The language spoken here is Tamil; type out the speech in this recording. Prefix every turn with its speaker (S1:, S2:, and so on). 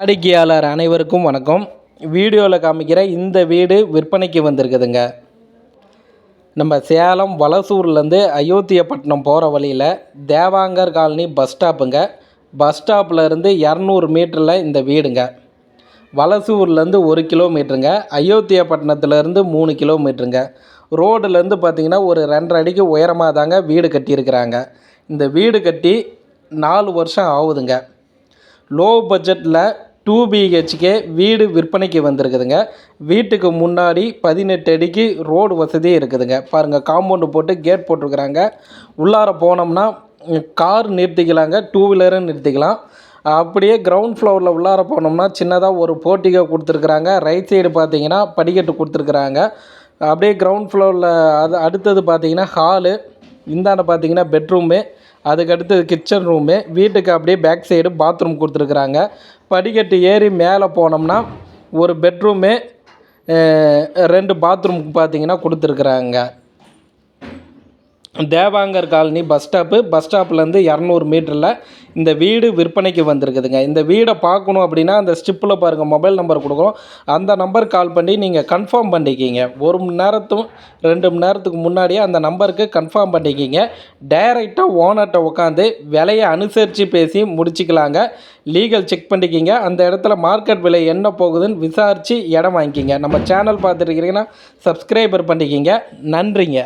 S1: வாடிக்கையாளர் அனைவருக்கும் வணக்கம். வீடியோவில் காமிக்கிற இந்த வீடு விற்பனைக்கு வந்திருக்குதுங்க. நம்ம சேலம் வலசூர்லேருந்து அயோத்தியப்பட்டினம் போகிற வழியில் தேவாங்கர் காலனி பஸ் ஸ்டாப்புங்க. பஸ் ஸ்டாப்பில் இருந்து இரநூறு மீட்டரில் இந்த வீடுங்க. வலசூர்லேருந்து ஒரு கிலோமீட்டருங்க. அயோத்தியப்பட்டினத்துலேருந்து மூணு கிலோமீட்டருங்க. ரோடுலேருந்து பார்த்தீங்கன்னா ஒரு ரெண்டரை அடிக்கு உயரமாக தாங்க வீடு கட்டியிருக்கிறாங்க. இந்த வீடு கட்டி நாலு வருஷம் ஆகுதுங்க. லோ பட்ஜெட்டில் டூ பிஹெச்கே வீடு விற்பனைக்கு வந்திருக்குதுங்க. வீட்டுக்கு முன்னாடி பதினெட்டு அடிக்கு ரோடு வசதி இருக்குதுங்க. பாருங்கள் காம்பவுண்டு போட்டு கேட் போட்டிருக்கிறாங்க. உள்ளார போனோம்னா கார் நிறுத்திக்கலாங்க டூ வீலரும் நிறுத்திக்கலாம். அப்படியே கிரவுண்ட் ஃப்ளோரில் உள்ளார போனோம்னா சின்னதாக ஒரு போர்ட்டிகோ கொடுத்துருக்குறாங்க. ரைட் சைடு பார்த்தீங்கன்னா படிக்கட்டு கொடுத்துருக்குறாங்க. அப்படியே கிரவுண்ட் ஃப்ளோரில் அது அடுத்தது பார்த்தீங்கன்னா ஹாலு இந்தாண்ட பார்த்தீங்கன்னா பெட்ரூமு அதுக்கடுத்து கிச்சன் ரூமு வீட்டுக்கு அப்படியே பேக் சைடு பாத்ரூம் கொடுத்துருக்குறாங்க. படிக்கட்டு ஏறி மேலே போனோம்னா ஒரு பெட்ரூமு ரெண்டு பாத்ரூமுக்கு பார்த்தீங்கன்னா கொடுத்துருக்குறாங்க. Devangar colony bus stop bus ஸ்டாப்லேருந்து இரநூறு மீட்டரில் இந்த வீடு விற்பனைக்கு வந்திருக்குதுங்க. இந்த வீடை பார்க்கணும் அப்படின்னா அந்த ஸ்டிப்பில் பாருங்கள் மொபைல் நம்பர் கொடுக்குறோம். அந்த நம்பர் கால் பண்ணி நீங்கள் கன்ஃபார்ம் பண்ணிக்கிங்க. ஒரு மணி நேரத்தும் ரெண்டு மணி நேரத்துக்கு முன்னாடியே அந்த நம்பருக்கு கன்ஃபார்ம் பண்ணிக்கிங்க. டைரெக்டாக ஓனர்கிட்ட உட்காந்து விலையை அனுசரித்து பேசி முடிச்சுக்கலாங்க. லீகல் செக் பண்ணிக்கிங்க. அந்த இடத்துல மார்க்கெட் விலை என்ன போகுதுன்னு விசாரித்து இடம் வாங்கிக்கிங்க. நம்ம சேனல் பார்த்துருக்கிறீங்கன்னா சப்ஸ்கிரைபர் பண்ணிக்கிங்க. நன்றிங்க.